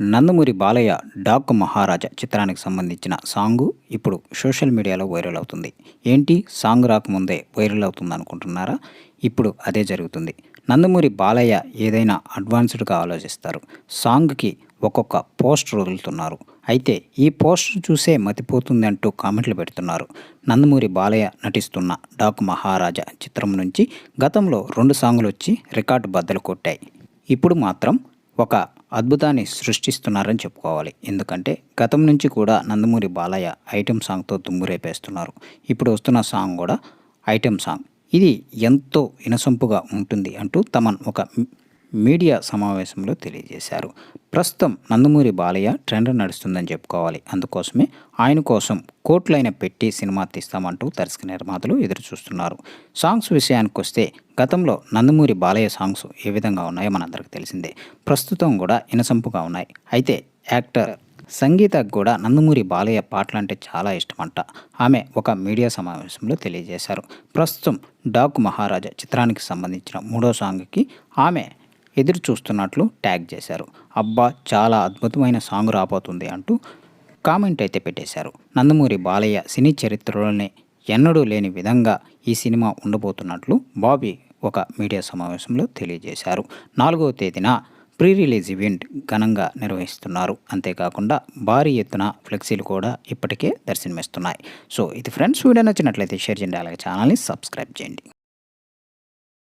Nandamuri Balayya dock మహారాజా చిత్రానికి సంబంధించిన song ఇప్పుడు సోషల్ మీడియాలో వైరల్ అవుతుంది. ఏంటి? సాంగ్ రాకముందే వైరల్ అవుతుంది అనుకుంటున్నారా ఇప్పుడు అదే జరుగుతుంది. నందమూరి బాలయ్య ఏదైనా అడ్వాన్స్డ్గా ఆలోచిస్తారు. సాంగ్కి ఒక్కొక్క పోస్టర్ వదులుతున్నారు. అయితే ఈ పోస్టర్ చూసే మతిపోతుంది అంటూ కామెంట్లు పెడుతున్నారు. నందమూరి బాలయ్య నటిస్తున్న డాక్ మహారాజా చిత్రం నుంచి గతంలో రెండు సాంగులు వచ్చి రికార్డు బద్దలు కొట్టాయి. ఇప్పుడు మాత్రం ఒక అద్భుతాన్ని సృష్టిస్తున్నారని చెప్పుకోవాలి. ఎందుకంటే గతం నుంచి కూడా నందమూరి బాలయ్య ఐటెం సాంగ్తో దుమ్మురేపేస్తున్నారు ఇప్పుడు వస్తున్న సాంగ్ కూడా ఐటెం సాంగ్. ఇది ఎంతో ఇనసొంపుగా ఉంటుంది అంటూ తమన్ ఒక మీడియా సమావేశంలో తెలియజేశారు. ప్రస్తుతం నందమూరి బాలయ్య ట్రెండ్ నడుస్తుందని చెప్పుకోవాలి. అందుకోసమే ఆయన కోసం కోట్లైన పెట్టి సినిమా తీస్తామంటూ దర్శక నిర్మాతలు ఎదురు చూస్తున్నారు సాంగ్స్ విషయానికి వస్తే గతంలో నందమూరి బాలయ్య సాంగ్స్ ఏ విధంగా ఉన్నాయో మనందరికి తెలిసిందే. ప్రస్తుతం కూడా ఇనసంపుగా ఉన్నాయి. అయితే యాక్టర్ సంగీతకు కూడా నందమూరి బాలయ్య పాటలు అంటే చాలా ఇష్టమంట. ఆమె ఒక మీడియా సమావేశంలో తెలియజేశారు. ప్రస్తుతం డాక్ మహారాజా చిత్రానికి సంబంధించిన మూడో సాంగ్కి ఆమె ఎదురు చూస్తున్నట్లు ట్యాగ్ చేశారు. అబ్బా చాలా అద్భుతమైన సాంగ్ రాబోతుంది అంటూ కామెంట్ అయితే పెట్టేశారు. నందమూరి బాలయ్య సినీ చరిత్రలోనే ఎన్నడూ లేని విధంగా ఈ సినిమా ఉండబోతున్నట్లు బాబీ ఒక మీడియా సమావేశంలో తెలియజేశారు. నాలుగవ తేదీన ప్రీ రిలీజ్ ఈవెంట్ ఘనంగా నిర్వహిస్తున్నారు. అంతేకాకుండా భారీ ఎత్తున ఫ్లెక్సీలు కూడా ఇప్పటికే దర్శనమిస్తున్నాయి. సో ఇది ఫ్రెండ్స్ వీడియో నచ్చినట్లయితే షేర్ చేయండి. అలాగే ఛానల్ని సబ్స్క్రైబ్ చేయండి.